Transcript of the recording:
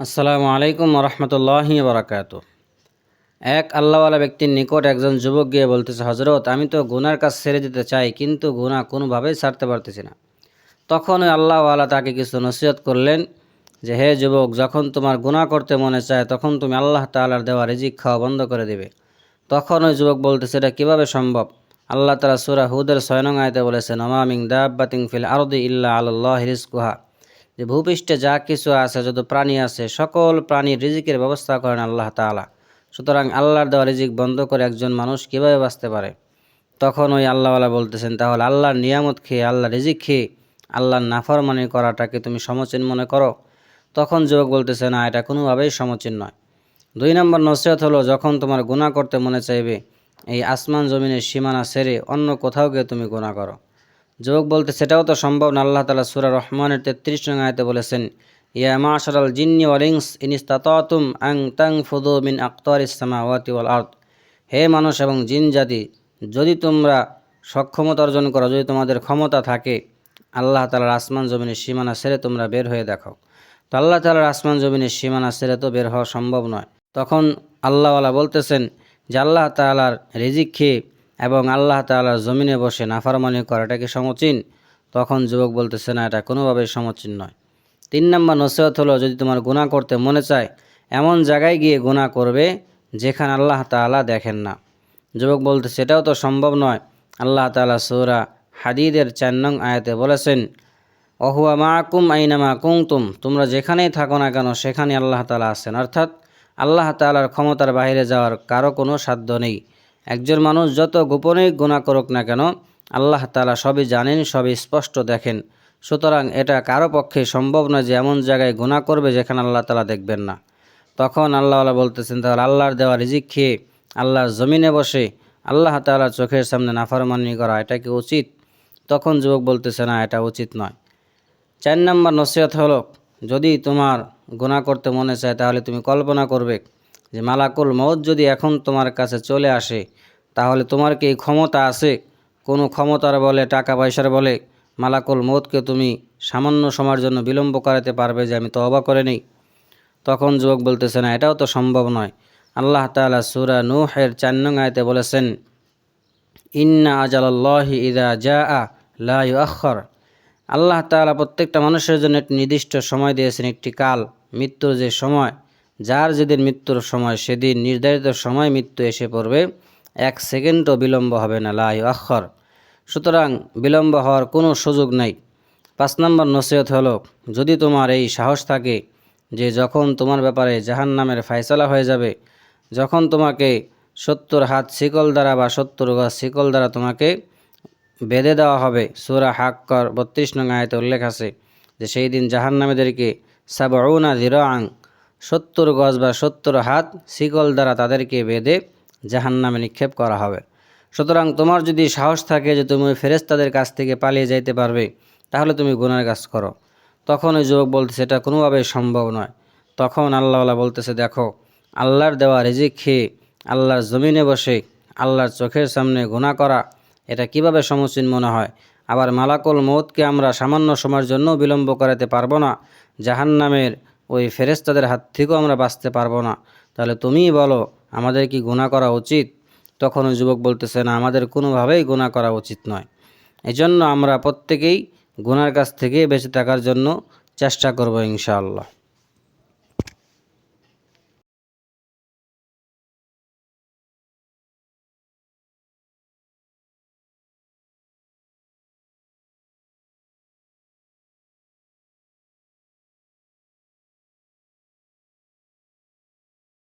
আসসালামু আলাইকুম রহমতুল্লাহ বারাকাত এক আল্লাহওয়ালা ব্যক্তির নিকট একজন যুবক গিয়ে বলতেছে হজরত আমি তো গুনার কাজ ছেড়ে দিতে চাই, কিন্তু গুনাহ কোনোভাবেই ছাড়তে পারতেছি না। তখন ওই আল্লাহওয়ালা তাকে কিছু নসিহত করলেন যে, হে যুবক, যখন তোমার গুনাহ করতে মনে চায়, তখন তুমি আল্লাহ তাআলার দেওয়া রিজিক খাওয়া বন্ধ করে দেবে। তখন ওই যুবক বলতেছে, এটা কীভাবে সম্ভব? আল্লাহ তালা সুরা হুদের ছয়নং আয়তে বলেছেন অমামিং দাব্বাতিং ফিল আরদি ইল্লা আল্লাহ রিজকুহা। যে ভূপৃষ্ঠে যা কিছু আছে, যত প্রাণী আছে, সকল প্রাণীর রিজিকের ব্যবস্থা করেন আল্লাহ তাআলা। সুতরাং আল্লাহর দেওয়া রিজিক বন্ধ করে একজন মানুষ কীভাবে বাঁচতে পারে? তখন ওই আল্লাহওয়ালা বলতেছেন, তাহলে আল্লাহর নিয়ামত খেয়ে আল্লাহ রিজিক খেয়ে, আল্লাহর নাফরমানি করাটাকে তুমি সমচীন মনে করো? তখন যুবক বলতেছে, না, এটা কোনোভাবেই সমচীন নয়। দুই নম্বর নসিহত হলো, যখন তোমার গুনাহ করতে মনে চাইবে, এই আসমান জমিনের সীমানা সেরে অন্য কোথাও গিয়ে তুমি গুনাহ করো। যুবক বলতে সেটাও তো সম্ভব না, আল্লাহ তালা সুরা রহমানের তেত্রিশ নং আয়তে বলেছেন, ইয়া মাশারাল জিন্নি ওয়ালিংস ইনিস্তাতুম আং তাং ফুদু মিন আক্তর ইসলামা ওয়াতি ওয়াল আর্থ হে মানুষ এবং জিন জাতি, যদি তোমরা সক্ষমতা অর্জন করো, যদি তোমাদের ক্ষমতা থাকে, আল্লাহ তালার আসমান জমিনের সীমানা সেরে তোমরা বের হয়ে দেখো। তো আল্লাহ তালার আসমান জমিনের সীমানা সেরে তো বের হওয়া সম্ভব নয়। তখন আল্লাহওয়ালা বলতেছেন যে আল্লাহ তালার রিজিক খেয়ে এবং আল্লাহ তালার জমিনে বসে নাফারমানি করাটা কি সমচীন? তখন যুবক বলতেছে, না, এটা কোনোভাবেই সমচীন নয়। তিন নম্বর নসিহত হলো, যদি তোমার গুনাহ করতে মনে চায়, এমন জায়গায় গিয়ে গুনাহ করবে যেখানে আল্লাহ তাআলা দেখেন না। যুবক বলতে সেটাও তো সম্ভব নয়। আল্লাহ তাআলা সূরা হাদিদের চার নং আয়াতে বলেছেন অহুয়া মাকুম আইনামা কুংতুম তোমরা যেখানেই থাকো না কেন, সেখানে আল্লাহ তাআলা আছেন। অর্থাৎ আল্লাহ তাআলার ক্ষমতার বাইরে যাওয়ার কারও কোনো সাধ্য নেই। একজন মানুষ যত গোপনেই গুণা করুক না কেন, আল্লাহ তালা সবই জানেন, সবই স্পষ্ট দেখেন। সুতরাং এটা কারও পক্ষে সম্ভব নয় যে এমন জায়গায় গুণা করবে যেখানে আল্লাহ তালা দেখবেন না। তখন আল্লাহওয়ালা বলতেছেন, তাহলে আল্লাহর দেওয়া রিজিক খেয়ে আল্লাহর জমিনে বসে আল্লাহ তালার চোখের সামনে নাফারমানি করা, এটা কি উচিত? তখন যুবক বলতেছে, না, এটা উচিত নয়। চার নম্বর নসিহত হলো, যদি তোমার গুণা করতে মনে চায় তাহলে তুমি কল্পনা করবে যে মালাকুল মৌত যদি এখন তোমার কাছে চলে আসে, তাহলে তোমার কি ক্ষমতা আছে? কোনো ক্ষমতার বলে, টাকা পয়সার বলে মালাকুল মৌতকে তুমি সামান্য সময়ের জন্য বিলম্ব করাতে পারবে যে আমি তো অবাক করে নেই। তখন যুবক বলতেছে, না, এটাও তো সম্ভব নয়। আল্লাহ তাআলা সুরা নূহের চার আয়াতে বলেছেন, ইন্না আজালাল্লাহি ইদা জাআ লা ইউআখর আল্লাহ তাআলা প্রত্যেকটা মানুষের জন্য একটি নির্দিষ্ট সময় দিয়েছেন, একটি কাল, মৃত্যুর যে সময়। যার যেদিন মৃত্যুর সময়, সেদিন নির্ধারিত সময় মৃত্যু এসে পড়বে। এক সেকেন্ডও বিলম্ব হবে না লাই আখর সুতরাং বিলম্ব হওয়ার কোনো সুযোগ নেই। পাঁচ নম্বর নসিহত হলো, যদি তোমার এই সাহস থাকে যে যখন তোমার ব্যাপারে জাহান নামের ফায়সলা হয়ে যাবে, যখন তোমাকে সত্তর হাত শিকল দ্বারা বা সত্তর গাছ শিকল দ্বারা তোমাকে বেঁধে দেওয়া হবে, সুরা হাক্কর বত্রিশ নং আয়তে উল্লেখ আছে যে, সেই দিন জাহান নামেদেরকে সাবউনা ধীর আং সত্তর গজ বা সত্তর হাত শিকল দ্বারা তাদেরকে বেঁধে জাহান নামে নিক্ষেপ করা হবে। সুতরাং তোমার যদি সাহস থাকে যে তুমি ফেরেস্তাদের কাছ থেকে পালিয়ে যাইতে পারবে, তাহলে তুমি গুনার কাজ করো। তখন ওই যুবক বলতেছে, এটা কোনোভাবেই সম্ভব নয়। তখন আল্লাহওয়ালা বলতেছে, দেখো, আল্লাহর দেওয়া রিজিক খেয়ে আল্লাহর জমিনে বসে আল্লাহর চোখের সামনে গুণা করা, এটা কীভাবে সমচীন মনে হয়? আবার মালাকুল মৌতকে আমরা সামান্য সময়ের জন্য বিলম্ব করাতে পারব না। জাহান নামের ওই ফেরেস্তাদের হাত থেকেও আমরা বাঁচতে পারব না। তাহলে তুমিই বলো, আমাদের কি গুণা করা উচিত? তখন ওই যুবক বলতেছে, না, আমাদের কোনোভাবেই গুণা করা উচিত নয়। এজন্য আমরা প্রত্যেকেই গুনার কাছ থেকে বেঁচে থাকার জন্য চেষ্টা করব ইনশাআল্লাহ।